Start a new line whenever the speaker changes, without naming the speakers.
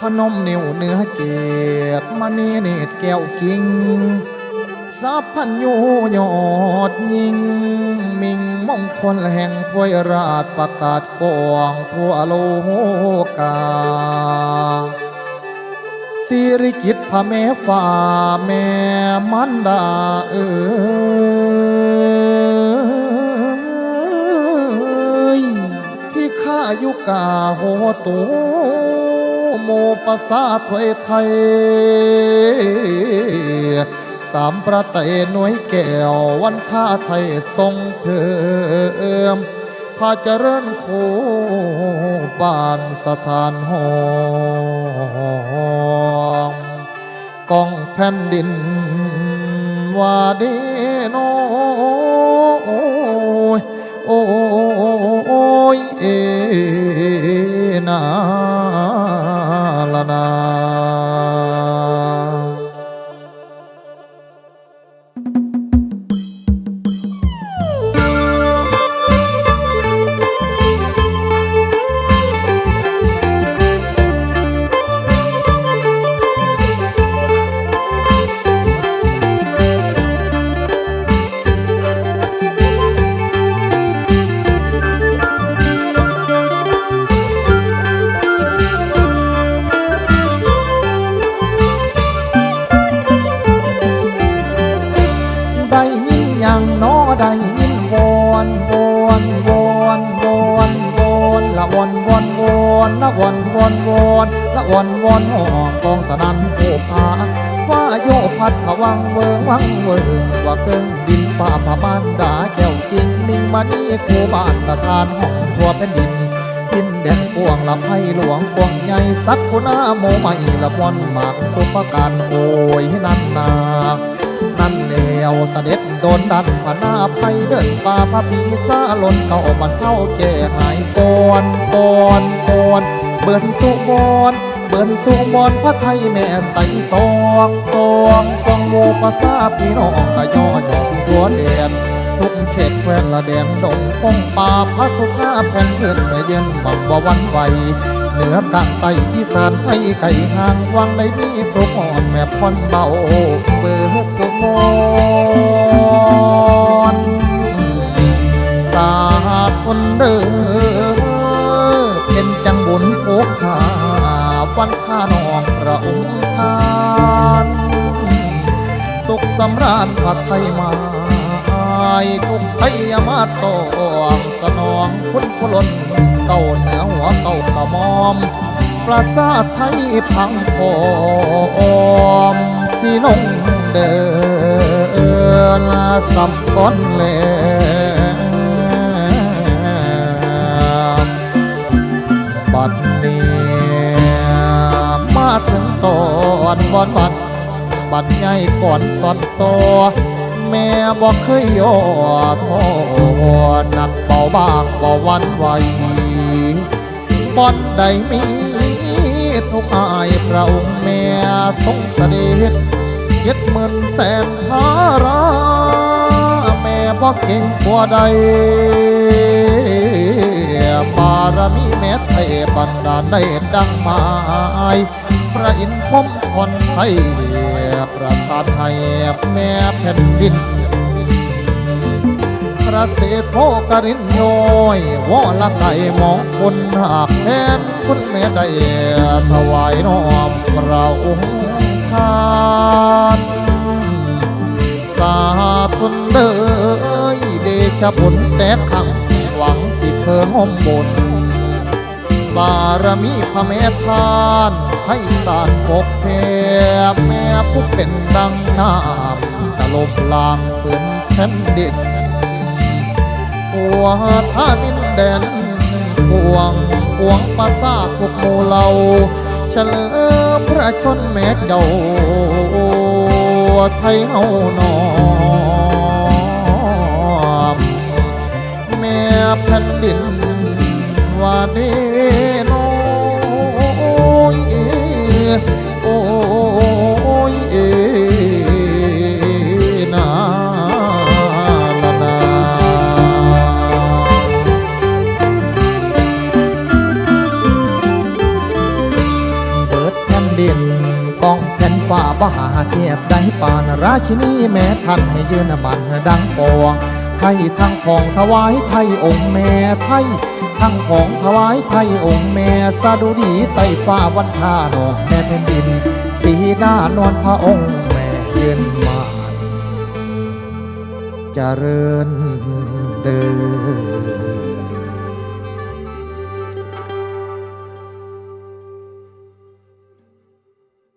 พนมนิ้วเนื้อเกตมณีเนตรแก้วจริงสัพพัญญูยอดยิง มิงมงคลแห่งพวยราชประกาศกองทั่วโลกาสิริกิตพระเมฟ้าแม่มันดาเอ๋ยที่ข้ายุกาโหตู โมปสาถวยไทย สามประเตหน่วยแก้ววันท่าไทยทรงเพิ่มพาเจริญโคบานสถานหองกองแผ่นดินว่าเด นละวอนวอนวอนละวอนวอนหอกองสนันโอภาว่าโยพัดผวังเวิงวังเวิงว่าเกิงดินฟ้าผาบ้านดาแก้วจริงนิ่งมานี่คูบ้านสถานห้องทัวแผ่นดินดินแดนกวงลำให้หลวงกวงใหญ่สักกุณาโมไม่ละวอนหมากสุภการโอยนันนา นั่นแนวเสด็จโดนดันพนาภัยเดินป่าพระปีซาลนเข้ามันเข้าแก่หายก่อนก่อนก่อนเบิ่นสุบอนเบิ่นสุบอนพระไทยแม่ใสซองซองซองโมภาษาพี่น้องกะย่อหยองตัวเด่นทุกเขตแควนละแดนดงปงป่าพระสุธาแผ่นเพื่อนแม่เย็นบักบ่วันไหว เหนือกลางใต้อีสานให้ไก่ห่างวังในมีครบอ่อนแม่พอนเบาเบิดสมอนสาคนเด้อเป็นจังบุญโอกขาวันข้านองพระองค์ทานสุขสำราญผัดไทยมาทุกไทยมาตองสนองคุณพลนเก่าเหนือ อม ประสาทไทยพังพอมสีลงเดินลาสับก้อนแหลมบัดนี้มาถึงตอนวันบัดบัดใหญ่ก่อนสอนตัวแม่บอกเคยย่อท้อหนักเบาบางเบาวันไหว บอนใดมีทุกอายพระองค์แม่ทรงเสด็จเจ็ดหมื่นแสนพาราแม่บอกเก่งกว่าใดบารมีแม่ไทยบันดาลได้ดังหมายพระอินทร์พมพรไทยประทานให้แม่แผ่นดิน ระเศษโพกรินย้อยวอละไก่มองคนหากแทนคุณแม่ได้ถวายน้อมพระองค์ทานสาธุนเดยเดชบุญแต่ขังหวังสิเพิ่งหมบุญบารมีพระเมธทานให้สารปกเพแม่ผู้เป็นดังน้ำตลบลางพื้นแผ่นดิน หัวท่านินแดนพวงพวงประสาทพวกหมู่เราเฉลิมพระชนแม่เจ้าไทยเฮานอน เบิดบ่หาเทียบได้ปานราชินีแม่ท่านให้ยืนบันดังปวงไทยทั้งของถวายไทยองค์แม่ไทยทั้งของถวายไทยองค์แม่สาดุดีไต้ฟ้าวันทานองแม่แผ่นดิน สีหน้านวลพระองค์แม่ยืนมานเจริญเดิน